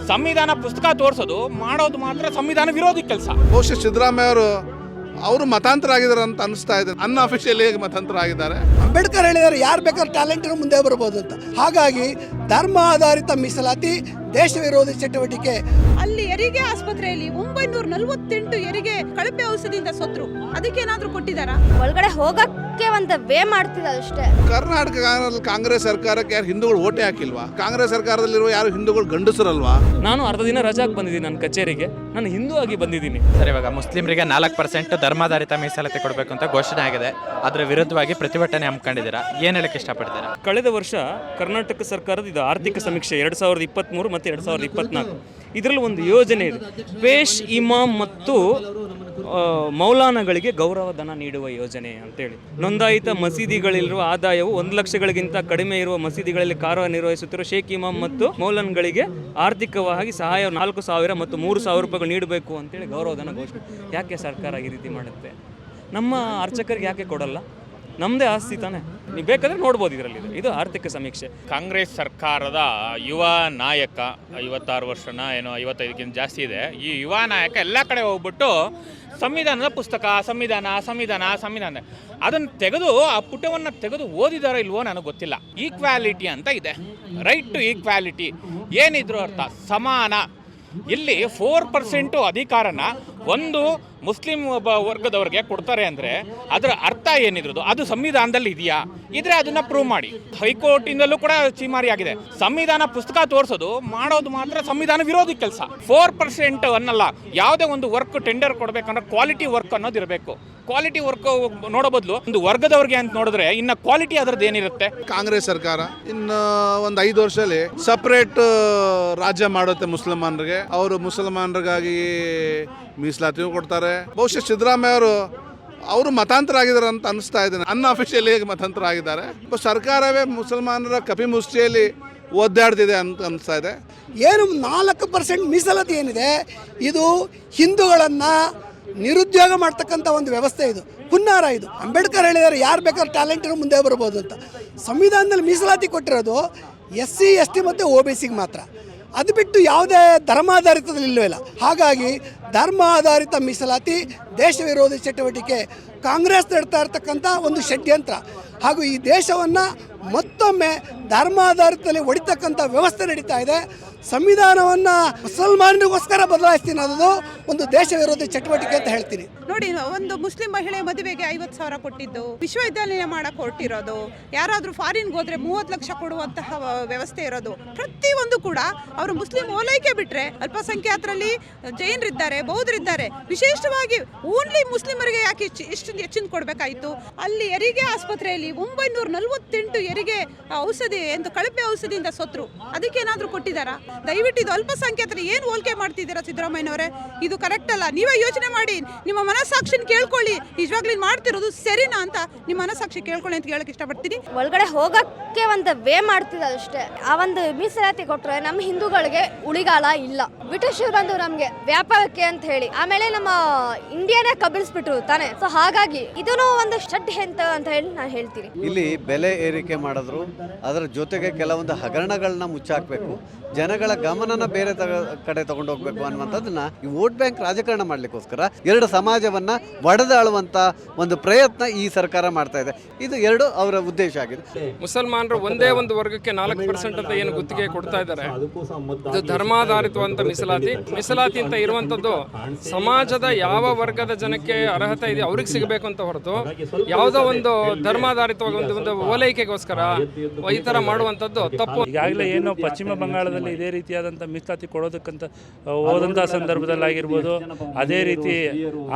ಸಂವಿಧಾನ ಪುಸ್ತಕ ತೋರಿಸೋದು ಮಾಡೋದು ಮಾತ್ರ ಸಂವಿಧಾನ ವಿರೋಧಿ ಕೆಲಸ. ಬಹುಶಃ ಸಿದ್ದರಾಮಯ್ಯ ಅವರು ಅವರು ಮತಾಂತರ ಆಗಿದ್ದಾರೆ ಅಂತ ಅನಿಸ್ತಾ ಇದೆ. ಅನ್ಅಫಿಷಿಯಲಿ ಮತಾಂತರ ಆಗಿದ್ದಾರೆ ಅಂಬೇಡ್ಕರ್ ಹೇಳಿದ್ದಾರೆ ಯಾರು ಬೇಕಾದ್ರೆ ಟ್ಯಾಲೆಂಟ್ ಮುಂದೆ ಬರ್ಬೋದು ಅಂತ. ಹಾಗಾಗಿ ಧರ್ಮ ಆಧಾರಿತ ಮೀಸಲಾತಿ ದೇಶ ವಿರೋಧಿ ಚಟುವಟಿಕೆ. ಅಲ್ಲಿ ಹೆರಿಗೆ ಆಸ್ಪತ್ರೆಯಲ್ಲಿ ಒಂಬೈನೂರ ನಲವತ್ತೆಂಟು ಹೆರಿಗೆ ಕಳಪೆ ಔಷಧಿಯಿಂದ ಸತ್ರು. ಅದಕ್ಕೇನಾದ್ರೂ ಕೊಟ್ಟಿದಾರ ಒಳಗಡೆ ಹೋಗಕ್ಕೆ ಒಂದು ವೇ ಮಾಡ್ತಿದ್ದಾರೆ ಅಷ್ಟೇ. ಕರ್ನಾಟಕ ಕಾಂಗ್ರೆಸ್- ಕಾಂಗ್ರೆಸ್ ಸರ್ಕಾರಕ್ಕೆ ಯಾರು ಹಿಂದೂಗಳು ಓಟೆ ಹಾಕಿಲ್ವಾ? ಕಾಂಗ್ರೆಸ್ ಸರ್ಕಾರದಲ್ಲಿರುವ ಯಾರು ಹಿಂದೂಗಳು ಗಂಡಸರಲ್ವಾ? ನಾನು ಅರ್ಧ ದಿನ ರಜಾಕ್ ಬಂದಿದ್ದೀನಿ ನನ್ನ ಕಚೇರಿಗೆ. ನಾನು ಹಿಂದೂ ಆಗಿ ಬಂದಿದ್ದೀನಿ. ಸರ್ ಇವಾಗ ಮುಸ್ಲಿಮರಿಗೆ ನಾಲ್ಕು ಪರ್ಸೆಂಟ್ ಧರ್ಮಾಧಾರಿತ ಮೀಸಲಾತಿ ಕೊಡಬೇಕು ಅಂತ ಘೋಷಣೆ ಆಗಿದೆ. ಅದರ ವಿರುದ್ಧವಾಗಿ ಪ್ರತಿಭಟನೆ ಹಮ್ಮಿಕೊಂಡಿದ್ದೀರಾ? ಏನು ಹೇಳಕ್ಕೆ ಇಷ್ಟಪಡ್ತೀರಾ? ಕಳೆದ ವರ್ಷ ಕರ್ನಾಟಕ ಸರ್ಕಾರದ ಇದು ಆರ್ಥಿಕ ಸಮೀಕ್ಷೆ ಎರಡು ಸಾವಿರದ ಇಪ್ಪತ್ತ್ಮೂರು ಮತ್ತು ಎರಡು ಸಾವಿರದ ಇಪ್ಪತ್ನಾಲ್ಕು. ಇದರಲ್ಲಿ ಒಂದು ಯೋಜನೆ ಇದೆ. ಪೇಶ್ ಇಮಾಮ್ ಮತ್ತು ಮೌಲಾನಗಳಿಗೆ ಗೌರವ ಧನ ನೀಡುವ ಯೋಜನೆ ಅಂತೇಳಿ. ನೋಂದಾಯಿತ ಮಸೀದಿಗಳಿರುವ ಆದಾಯವು ಒಂದು ಲಕ್ಷಗಳಿಗಿಂತ ಕಡಿಮೆ ಇರುವ ಮಸೀದಿಗಳಲ್ಲಿ ಕಾರ್ಯನಿರ್ವಹಿಸುತ್ತಿರುವ ಶೇಖ್ ಇಮಾಮ್ ಮತ್ತು ಮೌಲನ್ಗಳಿಗೆ ಆರ್ಥಿಕವಾಗಿ ಸಹಾಯ ನಾಲ್ಕು ಸಾವಿರ ಮತ್ತು ಮೂರು ಸಾವಿರ ರೂಪಾಯಿಗಳು ನೀಡಬೇಕು ಅಂತೇಳಿ ಗೌರವಧನ ಘೋಷಣೆ. ಯಾಕೆ ಸರ್ಕಾರ ಈ ರೀತಿ ಮಾಡುತ್ತೆ? ನಮ್ಮ ಅರ್ಚಕರಿಗೆ ಯಾಕೆ ಕೊಡಲ್ಲ? ನಮ್ಮದೇ ಆಸ್ತಿ ತಾನೆ. ನೀವು ಬೇಕಂದ್ರೆ ನೋಡ್ಬೋದು ಇದರಲ್ಲಿ ಇದು ಆರ್ಥಿಕ ಸಮೀಕ್ಷೆ. ಕಾಂಗ್ರೆಸ್ ಸರ್ಕಾರದ ಯುವ ನಾಯಕ ಐವತ್ತಾರು ವರ್ಷನ ಏನೋ ಐವತ್ತೈದಕ್ಕಿಂತ ಜಾಸ್ತಿ ಇದೆ. ಈ ಯುವ ನಾಯಕ ಎಲ್ಲ ಕಡೆ ಹೋಗ್ಬಿಟ್ಟು ಸಂವಿಧಾನದ ಪುಸ್ತಕ, ಸಂವಿಧಾನ ಸಂವಿಧಾನ ಸಂವಿಧಾನ. ಅದನ್ನು ತೆಗೆದು, ಆ ಪುಟವನ್ನು ತೆಗೆದು ಓದಿದಾರೋ ಇಲ್ವೋ ನನಗೆ ಗೊತ್ತಿಲ್ಲ. ಈಕ್ವಾಲಿಟಿ ಅಂತ ಇದೆ. ರೈಟ್ ಟು ಈಕ್ವಾಲಿಟಿ ಏನಿದ್ರು ಅರ್ಥ. ಸಮಾನ. ಇಲ್ಲಿ ಫೋರ್ ಪರ್ಸೆಂಟು ಅಧಿಕಾರನ ಒಂದು ಮುಸ್ಲಿಂ ಒಬ್ಬ ವರ್ಗದವ್ರಿಗೆ ಕೊಡ್ತಾರೆ ಅಂದರೆ ಅದರ ಅರ್ಥ ಏನಿದ್ರದ್ದು ಅದು ಸಂವಿಧಾನದಲ್ಲಿ ಇದೆಯಾ? ಇದ್ರೆ ಅದನ್ನ ಪ್ರೂವ್ ಮಾಡಿ. ಹೈಕೋರ್ಟಿಂದಲೂ ಕೂಡ ಚೀಮಾರಿ ಆಗಿದೆ. ಸಂವಿಧಾನ ಪುಸ್ತಕ ತೋರಿಸೋದು, ಮಾಡೋದು ಮಾತ್ರ ಸಂವಿಧಾನ ವಿರೋಧಿ ಕೆಲಸ. ಫೋರ್ ಪರ್ಸೆಂಟ್ ಅನ್ನಲ್ಲ, ಯಾವುದೇ ಒಂದು ವರ್ಕ್ ಟೆಂಡರ್ ಕೊಡಬೇಕಂದ್ರೆ ಕ್ವಾಲಿಟಿ ವರ್ಕ್ ಅನ್ನೋದು ಇರಬೇಕು. ಕ್ವಾಲಿಟಿ ವರ್ಕ್ ನೋಡೋ ಬದಲು ಒಂದು ವರ್ಗದವ್ರಿಗೆ ಅಂತ ನೋಡಿದ್ರೆ ಇನ್ನ ಕ್ವಾಲಿಟಿ ಅದ್ರದ್ದು ಏನಿರುತ್ತೆ? ಕಾಂಗ್ರೆಸ್ ಸರ್ಕಾರ ಇನ್ನು ಒಂದು ಐದು ವರ್ಷದಲ್ಲಿ ಸಪರೇಟ್ ರಾಜ್ಯ ಮಾಡುತ್ತೆ ಮುಸಲ್ಮಾನರಿಗೆ. ಅವರು ಮುಸಲ್ಮಾನರಿಗಾಗಿ ಮೀಸಲಾತಿಯೂ ಕೊಡ್ತಾರೆ. ಬಹುಶಃ ಸಿದ್ದರಾಮಯ್ಯ ಅವರು ಅವರು ಮತಾಂತರ ಆಗಿದ್ದಾರೆ ಅಂತ ಅನಿಸ್ತಾ ಇದೆ. ಅನ್ಅಫಿಷಿಯಲಿ ಮತಾಂತರ ಆಗಿದ್ದಾರೆ ಸರ್ಕಾರವೇ ಮುಸಲ್ಮಾನರ ಕಪಿ ಮುಷ್ಟಿಯಲ್ಲಿ ಒದ್ದಾಡ್ತಿದೆ ಅಂತ ಅನಿಸ್ತಾ ಇದೆ. ಏನು ನಾಲ್ಕು ಪರ್ಸೆಂಟ್ ಮೀಸಲಾತಿ ಏನಿದೆ? ಇದು ಹಿಂದೂಗಳನ್ನು ನಿರುದ್ಯೋಗ ಮಾಡ್ತಕ್ಕಂಥ ಒಂದು ವ್ಯವಸ್ಥೆ ಇದು. ಹುನ್ನಾರ ಇದು. ಅಂಬೇಡ್ಕರ್ ಹೇಳಿದ್ದಾರೆ, ಯಾರು ಬೇಕಾದ್ರೆ ಟ್ಯಾಲೆಂಟ್ ಮುಂದೆ ಬರ್ಬೋದು ಅಂತ. ಸಂವಿಧಾನದಲ್ಲಿ ಮೀಸಲಾತಿ ಕೊಟ್ಟಿರೋದು ಎಸ್ ಸಿ ಎಸ್ ಟಿ ಮತ್ತು ಒ ಬಿ ಸಿಗೆ ಮಾತ್ರ. ಅದು ಬಿಟ್ಟು ಯಾವುದೇ ಧರ್ಮಾಧಾರಿತದಲ್ಲಿ ಇಲ್ಲವೇ ಹಾಗಾಗಿ ಧರ್ಮ ಆಧಾರಿತ ಮೀಸಲಾತಿ, ದೇಶ ವಿರೋಧಿ ಚಟುವಟಿಕೆ, ಕಾಂಗ್ರೆಸ್ ನಡ್ತಾ ಇರ್ತಕ್ಕಂಥ ಒಂದು ಷಡ್ಯಂತ್ರ. ಹಾಗೂ ಈ ದೇಶವನ್ನು ಮತ್ತೊಮ್ಮೆ ಧರ್ಮಾಧಾರಿತದಲ್ಲಿ ಹೊಡಿತಕ್ಕಂಥ ವ್ಯವಸ್ಥೆ ನಡೀತಾ ಇದೆ. ಸಂವಿಧಾನವನ್ನ ಮುಸಲ್ಮಾನರಿಗೋಸ್ಕರ ಬದಲಾಯಿಸ್ತೀನಿ ಅನ್ನೋದು ಒಂದು ದೇಶ ವಿರೋಧಿ ಚಟುವಟಿಕೆ ಅಂತ ಹೇಳ್ತೀನಿ. ನೋಡಿ, ಒಂದು ಮುಸ್ಲಿಂ ಮಹಿಳೆ ಮದುವೆಗೆ ಐವತ್ತು ಸಾವಿರ ಕೊಟ್ಟಿದ್ದು, ವಿಶ್ವವಿದ್ಯಾಲಯ ಮಾಡಕ್ ಹೊರಟಿರೋದು, ಯಾರಾದ್ರೂ ಫಾರಿನ್ಗೆ ಹೋದ್ರೆ ಮೂವತ್ತು ಲಕ್ಷ ಕೊಡುವಂತಹ ವ್ಯವಸ್ಥೆ ಇರೋದು, ಪ್ರತಿಯೊಂದು ಕೂಡ ಅವರು ಮುಸ್ಲಿಂ ಓಲೈಕೆ ಬಿಟ್ರೆ ಅಲ್ಪಸಂಖ್ಯಾತರಲ್ಲಿ ಜೈನರಿದ್ದಾರೆ, ಬೌದ್ಧರಿದ್ದಾರೆ. ವಿಶೇಷವಾಗಿ ಓನ್ಲಿ ಮುಸ್ಲಿಮರಿಗೆ ಯಾಕೆ ಇಷ್ಟು ಹೆಚ್ಚಿನ ಕೊಡಬೇಕಾಯಿತು? ಅಲ್ಲಿ ಹೆರಿಗೆ ಆಸ್ಪತ್ರೆಯಲ್ಲಿ ಒಂಬೈನೂರ ನಲವತ್ತೆಂಟು ಹೆರಿಗೆ ಔಷಧಿ ಎಂದು ಕಳಪೆ ಔಷಧಿಯಿಂದ ಸತ್ರು. ಅದಕ್ಕೇನಾದ್ರೂ ಕೊಟ್ಟಿದ್ದಾರಾ? ದಯವಿಟ್ಟು ಇದು ಅಲ್ಪಸಂಖ್ಯಾತರು ಏನು ಹೋಲಿಕೆ ಮಾಡ್ತಿದ್ದೀರಾ ಸಿದ್ದರಾಮಯ್ಯನವರೇ? ಇದು ಕರೆಕ್ಟ್ ಅಲ್ಲ. ನೀವೇ ಯೋಚನೆ ಮಾಡಿ. ನಿಮ್ಮ ಮನಸ್ಸಾಕ್ಷಿನ ಕೇಳ್ಕೊಳ್ಳಿ. ನಿಜವಾಗ್ಲೂ ಇದ್ ಮಾಡ್ತಿರೋದು ಸರಿನಾ ಅಂತ ನಿಮ್ಮ ಮನಸ್ಸಾಕ್ಷಿ ಕೇಳ್ಕೊಳ್ಳಿ ಅಂತ ಹೇಳಕ್ಕೆ ಇಷ್ಟಪಡ್ತೀನಿ. ಒಳಗಡೆ ಹೋಗಕ್ಕೆ ಒಂದು ವೇ ಮಾಡ್ತಿದ್ದಾರೆ ಅಷ್ಟೇ. ಆ ಒಂದು ಮೀಸಲಾತಿ ಕೊಟ್ಟರೆ ನಮ್ಮ ಹಿಂದೂಗಳಿಗೆ ಉಳಿಗಾಲ ಇಲ್ಲ. ಬ್ರಿಟಿಷರು ಬಂದು ನಮಗೆ ವ್ಯಾಪಾರಕ್ಕೆ ಅಂತ ಹೇಳಿ. ಆಮೇಲೆ ನಮ್ಮ ಇಂಡಿಯಾನೇ ಕಬಳಿಸ್ಬಿಟ್ರು ತಾನೆ. ಸೊ ಹಾಗಾಗಿ ಇದನ್ನು ಒಂದು ಷಡ್ಯಂತ ಅಂತ ಹೇಳಿ ನಾನು ಹೇಳ್ತೀನಿ. ಇಲ್ಲಿ ಬೆಲೆ ಏರಿಕೆ ಮಾಡಿದ್ರು. ಅದರ ಜೊತೆಗೆ ಕೆಲವೊಂದು ಹಗರಣಗಳನ್ನ ಮುಚ್ಚಾಕಬೇಕು. ಜನಗಳ ಗಮನನ ಬೇರೆ ಕಡೆ ತಗೊಂಡು ಹೋಗ್ಬೇಕು ಅನ್ನುವಂಥದ್ದನ್ನ ಈ ವೋಟ್ ಬ್ಯಾಂಕ್ ರಾಜಕಾರಣ ಮಾಡಲಿಕ್ಕೋಸ್ಕರ ಎರಡು ಸಮಾಜವನ್ನ ಒಡೆದಾಳುವಂತ ಒಂದು ಪ್ರಯತ್ನ ಈ ಸರ್ಕಾರ ಮಾಡ್ತಾ ಇದೆ. ಇದು ಎರಡು ಅವರ ಉದ್ದೇಶ ಆಗಿದೆ. ಮುಸಲ್ಮಾನರು ಒಂದೇ ಒಂದು ವರ್ಗಕ್ಕೆ ನಾಲ್ಕು ಪರ್ಸೆಂಟ್ ಅಂತ ಏನು ಗುತ್ತಿಗೆ ಕೊಡ್ತಾ ಇದ್ದಾರೆ. ಇದು ಧರ್ಮಾಧಾರಿತವಂತ ಮೀಸಲಾತಿ. ಮೀಸಲಾತಿ ಅಂತ ಇರುವಂತದ್ದು ಸಮಾಜದ ಯಾವ ವರ್ಗದ ಜನಕ್ಕೆ ಅರ್ಹತೆ ಇದೆ ಅವ್ರಿಗೆ ಸಿಗಬೇಕು ಅಂತ ಹೊರತು, ಯಾವುದೋ ಒಂದು ಧರ್ಮಾಧಾರಿತವಾಗಿ ಒಂದು ಒಂದು ಓಲೈಕೆಗೋಸ್ಕರ ಈ ತರ ಮಾಡುವಂತದ್ದು ತಪ್ಪು. ಈಗಾಗಲೇ ಏನು ಪಶ್ಚಿಮ ಬಂಗಾಳದಲ್ಲಿ ಇದೇ ರೀತಿಯಾದಂಥ ಮೀಸಲಾತಿ ಕೊಡೋದಕ್ಕಂತ ಹೋದಂಥ ಸಂದರ್ಭದಲ್ಲಾಗಿರ್ಬೋದು ಅದೇ ರೀತಿ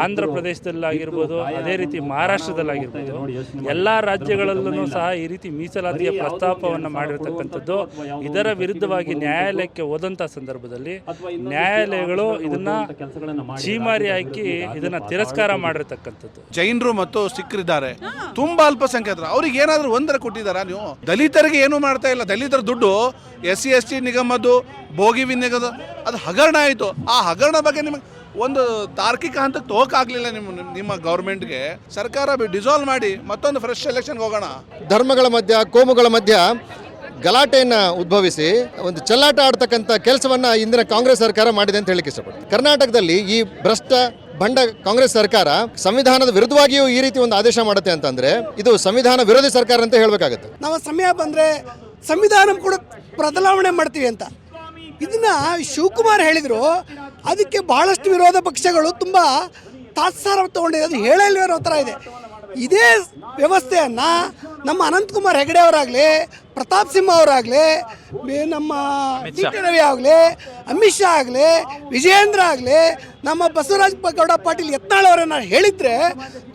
ಆಂಧ್ರ ಪ್ರದೇಶದಲ್ಲಾಗಿರ್ಬೋದು ಅದೇ ರೀತಿ ಮಹಾರಾಷ್ಟ್ರದಲ್ಲಾಗಿರ್ಬೋದು ಎಲ್ಲಾ ರಾಜ್ಯಗಳಲ್ಲೂ ಸಹ ಈ ರೀತಿ ಮೀಸಲಾತಿಯ ಪ್ರಸ್ತಾಪವನ್ನು ಮಾಡಿರ್ತಕ್ಕಂಥದ್ದು ಇದರ ವಿರುದ್ಧವಾಗಿ ನ್ಯಾಯಾಲಯಕ್ಕೆ ಹೋದಂಥ ಸಂದರ್ಭದಲ್ಲಿ ನ್ಯಾಯಾಲಯಗಳು ಇದನ್ನ ಚೀಮಾರಿ ಹಾಕಿ ಇದನ್ನ ತಿರಸ್ಕಾರ ಮಾಡಿರ್ತಕ್ಕಂಥದ್ದು. ಜೈನರು ಮತ್ತು ಸಿಖ್ರಿದ್ದಾರೆ ತುಂಬಾ ಅಲ್ಪಸಂಖ್ಯಾತರು. ಅವ್ರಿಗೆ ಏನಾದರೂ ಒಂದರ ಕೊಟ್ಟಿದ್ದಾರಾ ನೀವು? ದಲಿತರಿಗೆ ಏನು ಮಾಡ್ತಾ ಇಲ್ಲ? ದಲಿತರ ದುಡ್ಡು ಎಸ್ ಸಿ, ಎಸ್ ಟಿ ನಿಗಮದ್ದು, ಭೋಗಿ ವಿನಿಗದ ಅದು ಹಗರಣ ಆಯಿತು. ಆ ಹಗರಣ ಬಗ್ಗೆ ನಿಮಗೆ ಒಂದು ತಾರ್ಕಿಕ ಹಂತಕ್ಕೆ ತೋಕಾಗ್ಲಿಲ್ಲ ನಿಮ್ಮ ನಿಮ್ಮ ಗೌರ್ಮೆಂಟ್ಗೆ. ಸರ್ಕಾರ ಡಿಸಾಲ್ವ್ ಮಾಡಿ ಮತ್ತೊಂದು ಫ್ರೆಶ್ ಎಲೆಕ್ಷನ್ಗೆ ಹೋಗೋಣ. ಧರ್ಮಗಳ ಮಧ್ಯ, ಕೋಮುಗಳ ಮಧ್ಯ ಗಲಾಟೆಯನ್ನು ಉದ್ಭವಿಸಿ, ಒಂದು ಚೆಲ್ಲಾಟ ಆಡ್ತಕ್ಕಂಥ ಕೆಲಸವನ್ನ ಇಂದಿನ ಕಾಂಗ್ರೆಸ್ ಸರ್ಕಾರ ಮಾಡಿದೆ ಅಂತ ಹೇಳಿಕೆ ಇಷ್ಟಪಡ್ತೀನಿ. ಕರ್ನಾಟಕದಲ್ಲಿ ಈ ಭ್ರಷ್ಟ ಬಂಡ ಕಾಂಗ್ರೆಸ್ ಸರ್ಕಾರ ಸಂವಿಧಾನದ ವಿರುದ್ಧವಾಗಿಯೂ ಈ ರೀತಿ ಒಂದು ಆದೇಶ ಮಾಡುತ್ತೆ ಅಂತಂದ್ರೆ ಇದು ಸಂವಿಧಾನ ವಿರೋಧಿ ಸರ್ಕಾರ ಅಂತ ಹೇಳಬೇಕಾಗುತ್ತೆ. ನಾವು ಸಮಯ ಬಂದರೆ ಸಂವಿಧಾನ ಕೂಡ ಬದಲಾವಣೆ ಮಾಡ್ತೀವಿ ಅಂತ. ಇದನ್ನ ಶಿವಕುಮಾರ್ ಹೇಳಿದರು, ಅದಕ್ಕೆ ಬಹಳಷ್ಟು ವಿರೋಧ ಪಕ್ಷಗಳು ತುಂಬ ತಾತ್ಸಾರ ತಗೊಂಡಿದೆ, ಅದು ಹೇಳಲಿರೋ ಥರ ಇದೆ. ಇದೇ ವ್ಯವಸ್ಥೆಯನ್ನು ನಮ್ಮ ಅನಂತಕುಮಾರ್ ಹೆಗಡೆ ಅವರಾಗಲಿ ಪ್ರತಾಪ್ ಸಿಂಹ ಅವರಾಗಲಿ ನಮ್ಮ ಡಿ ಟಿ ರವಿ ಆಗಲಿ ಅಮಿತ್ ಶಾ ಆಗಲಿ ವಿಜಯೇಂದ್ರ ಆಗಲಿ ನಮ್ಮ ಬಸವರಾಜ ಗೌಡ ಪಾಟೀಲ್ ಯತ್ನಾಳ್ ಅವರನ್ನ ಹೇಳಿದ್ರೆ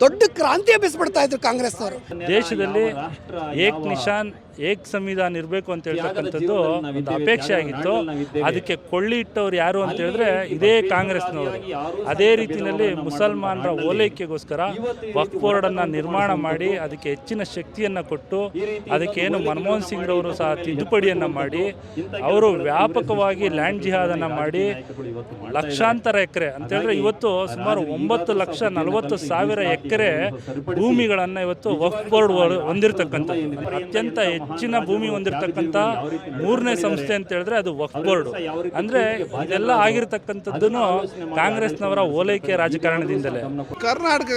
ದೊಡ್ಡ ಕ್ರಾಂತಿ ಎಬ್ಬಿಸ್ಬಿಡ್ತಾ ಇದ್ರು ಕಾಂಗ್ರೆಸ್ನವರು ದೇಶದಲ್ಲಿ ಏಕ್ ನಿಶಾನ್ ಏಕ್ ಸಂವಿಧಾನ ಇರಬೇಕು ಅಂತ ಹೇಳ್ತಕ್ಕಂಥದ್ದು ಒಂದು ಅಪೇಕ್ಷೆ ಆಗಿತ್ತು. ಅದಕ್ಕೆ ಕೊಳ್ಳಿ ಇಟ್ಟವ್ರು ಯಾರು ಅಂತ ಹೇಳಿದ್ರೆ ಇದೇ ಕಾಂಗ್ರೆಸ್ನವರು. ಅದೇ ರೀತಿಯಲ್ಲಿ ಮುಸಲ್ಮಾನರ ಓಲೈಕೆಗೋಸ್ಕರ ವಕ್ ಬೋರ್ಡನ್ನು ನಿರ್ಮಾಣ ಮಾಡಿ ಅದಕ್ಕೆ ಹೆಚ್ಚಿನ ಶಕ್ತಿಯನ್ನು ಕೊಟ್ಟು ಅದಕ್ಕೆ ಏನು ಮನಮೋಹನ್ ಸಿಂಗ್ ಅವರು ಸಹ ತಿದ್ದುಪಡಿಯನ್ನು ಮಾಡಿ, ಅವರು ವ್ಯಾಪಕವಾಗಿ ಲ್ಯಾಂಡ್ ಜಿಹಾದನ್ನು ಮಾಡಿ ಲಕ್ಷಾಂತರ ಎಕರೆ ಅಂತ ಹೇಳಿದ್ರೆ ಇವತ್ತು ಸುಮಾರು ಒಂಬತ್ತು ಲಕ್ಷ ನಲವತ್ತು ಸಾವಿರ ಎಕರೆ ಭೂಮಿಗಳನ್ನು ಇವತ್ತು ವಕ್ ಬೋರ್ಡ್ ಹೊಂದಿರತಕ್ಕಂಥದ್ದು. ಅತ್ಯಂತ ಹೆಚ್ಚಿನ ಭೂಮಿ ಹೊಂದಿರತಕ್ಕಂಥ ಮೂರನೇ ಸಂಸ್ಥೆ ಅಂತ ಹೇಳಿದ್ರೆ ಅದು ವಕ್ ಬೋರ್ಡ್. ಅಂದ್ರೆ ಇದೆಲ್ಲ ಆಗಿರ್ತಕ್ಕಂಥದ್ದನ್ನು ಕಾಂಗ್ರೆಸ್ನವರ ಓಲೈಕೆ ರಾಜಕಾರಣದಿಂದಲೇ. ಕರ್ನಾಟಕ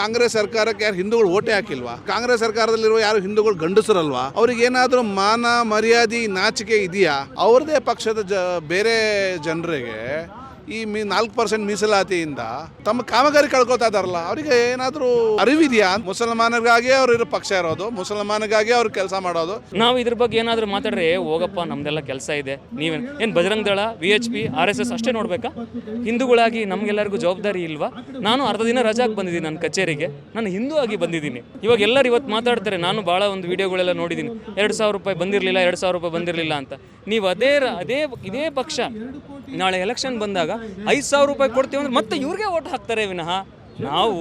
ಕಾಂಗ್ರೆಸ್ ಸರ್ಕಾರಕ್ಕೆ ಯಾರು ಹಿಂದೂಗಳು ಓಟೆ ಹಾಕಿಲ್ವಾ? ಕಾಂಗ್ರೆಸ್ ಸರ್ಕಾರದಲ್ಲಿರುವ ಯಾರು ಹಿಂದೂಗಳು ಗಂಡಸರಲ್ವಾ? ಅವ್ರಿಗೆ ಏನಾದರೂ ಮಾನ ಮರ್ಯಾದೆ ನಾಚಿಕೆ ಇದೆಯಾ? ಅವ್ರದೇ ಪಕ್ಷದ ಜ ಬೇರೆ ಜನರಿಗೆ ಈ ಮೀ ನಾಲ್ಕು ಪರ್ಸೆಂಟ್ ಮೀಸಲಾತಿಯಿಂದ ತಮ್ಮ ಕಾಮಗಾರಿ ಕಳ್ಕೊತಾ ಇದಾರಲ್ಲ ಅವರಿಗೆ ಏನಾದರೂ ಅರಿವಿದೆಯಾ? ಮುಸಲ್ಮಾನರಿಗಾಗಿ ಅವ್ರ ಇರೋ ಪಕ್ಷ ಇರೋದು ಮುಸಲ್ಮಾನಗಾಗಿ ಅವ್ರ ಕೆಲಸ ಮಾಡೋದು. ನಾವು ಇದ್ರ ಬಗ್ಗೆ ಏನಾದರೂ ಮಾತಾಡ್ರೆ ಹೋಗಪ್ಪ, ನಮ್ದೆಲ್ಲ ಕೆಲಸ ಇದೆ, ನೀವೇನು, ಏನು Bajrang Dal V H P R S S ಅಷ್ಟೇ ನೋಡ್ಬೇಕಾ? ಹಿಂದೂಗಳಾಗಿ ನಮಗೆಲ್ಲರಿಗೂ ಜವಾಬ್ದಾರಿ ಇಲ್ವಾ? ನಾನು ಅರ್ಧ ದಿನ ರಜಾಕ್ ಬಂದಿದ್ದೀನಿ ನನ್ನ ಕಚೇರಿಗೆ, ನಾನು ಹಿಂದೂ ಆಗಿ ಬಂದಿದ್ದೀನಿ. ಇವಾಗ ಎಲ್ಲರೂ ಇವತ್ತು ಮಾತಾಡ್ತಾರೆ, ನಾನು ಭಾಳ ಒಂದು ವಿಡಿಯೋಗಳೆಲ್ಲ ನೋಡಿದ್ದೀನಿ, ಎರಡು ಸಾವಿರ ರೂಪಾಯಿ ಬಂದಿರಲಿಲ್ಲ, ಎರಡು ಸಾವಿರ ರೂಪಾಯಿ ಬಂದಿರಲಿಲ್ಲ ಅಂತ. ನೀವು ಅದೇ ಅದೇ, ಇದೇ ಪಕ್ಷ ನಾಳೆ ಎಲೆಕ್ಷನ್ ಬಂದಾಗ ಐದು ಸಾವಿರ ರೂಪಾಯಿ ಕೊಡ್ತೀವಿ ಅಂದ್ರೆ ಮತ್ತೆ ಇವ್ರಿಗೆ ಓಟ್ ಹಾಕ್ತಾರೆ ವಿನಃ. ನಾವು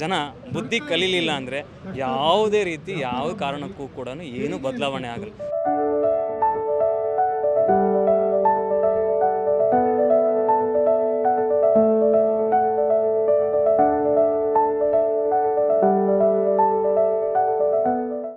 ಜನ ಬುದ್ಧಿ ಕಲೀಲಿಲ್ಲ ಅಂದರೆ ಯಾವುದೇ ರೀತಿ ಯಾವ ಕಾರಣಕ್ಕೂ ಕೂಡ ಏನು ಬದಲಾವಣೆ ಆಗಲ್ಲ.